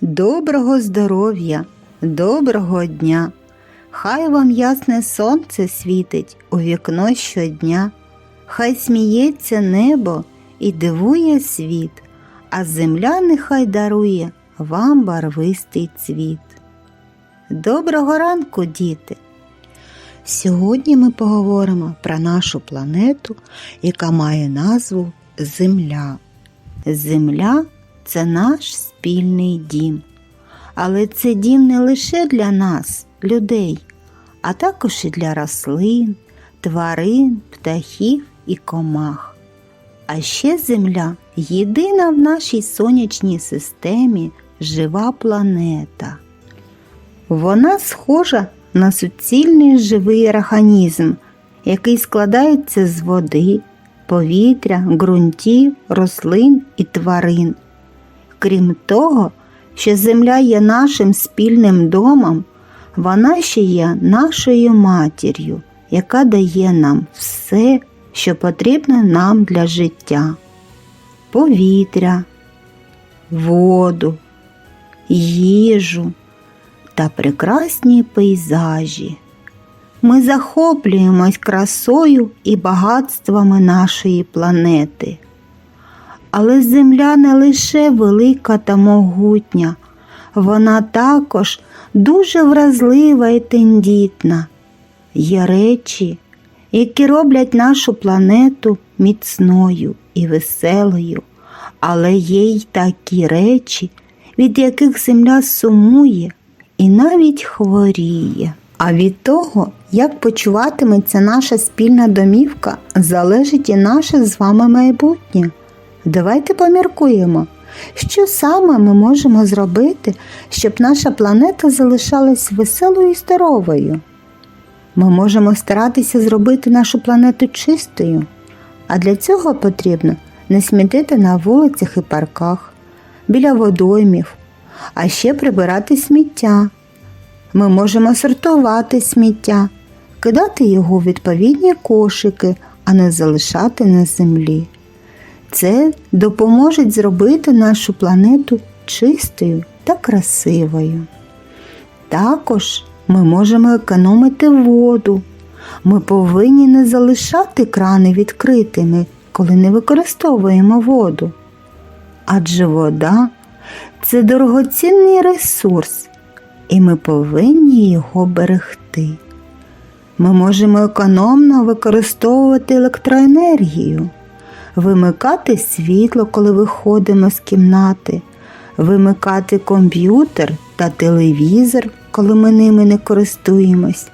Доброго здоров'я, доброго дня! Хай вам ясне сонце світить у вікно щодня, хай сміється небо і дивує світ, а земля нехай дарує вам барвистий цвіт. Доброго ранку, діти! Сьогодні ми поговоримо про нашу планету, яка має назву Земля. Земля це наш спільний дім. Але це дім не лише для нас, людей, а також і для рослин, тварин, птахів і комах. А ще Земля єдина в нашій сонячній системі жива планета. Вона схожа на суцільний живий організм, який складається з води, повітря, ґрунтів, рослин і тварин. Крім того, що земля є нашим спільним домом, вона ще є нашою матір'ю, яка дає нам все, що потрібно нам для життя: повітря, воду, їжу та прекрасні пейзажі. Ми захоплюємось красою і багатствами нашої планети. Але земля не лише велика та могутня, вона також дуже вразлива і тендітна. Є речі, які роблять нашу планету міцною і веселою, але є й такі речі, від яких земля сумує і навіть хворіє. А від того, як почуватиметься наша спільна домівка, залежить і наше з вами майбутнє. Давайте поміркуємо, що саме ми можемо зробити, щоб наша планета залишалась веселою і здоровою. Ми можемо старатися зробити нашу планету чистою, а для цього потрібно не смітити на вулицях і парках, біля водоймів, а ще прибирати сміття. Ми можемо сортувати сміття, кидати його у відповідні кошики, а не залишати на землі. Це допоможе зробити нашу планету чистою та красивою. Також ми можемо економити воду. Ми повинні не залишати крани відкритими, коли не використовуємо воду. Адже вода це дорогоцінний ресурс, і ми повинні його берегти. Ми можемо економно використовувати електроенергію вимикати світло, коли виходимо з кімнати, вимикати комп'ютер та телевізор, коли ми ними не користуємось.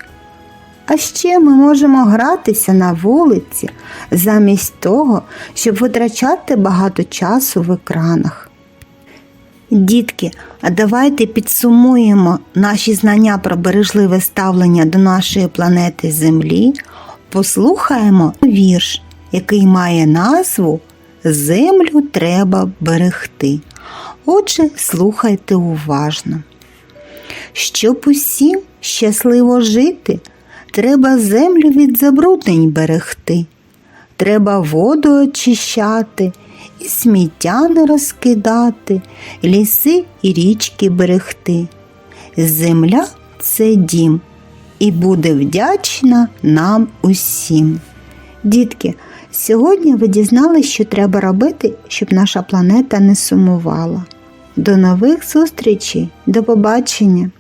А ще ми можемо гратися на вулиці замість того, щоб витрачати багато часу в екранах. Дітки, а давайте підсумуємо наші знання про бережливе ставлення до нашої планети Землі, послухаємо вірш який має назву Землю треба берегти. Отже, слухайте уважно. Щоб усім щасливо жити, треба землю від забруднень берегти. Треба воду очищати, сміття не розкидати, ліси і річки берегти. Земля це дім і буде вдячна нам усім. Дітки, Сьогодні ви дізналися, що треба робити, щоб наша планета не сумувала. До нових зустрічей, до побачення!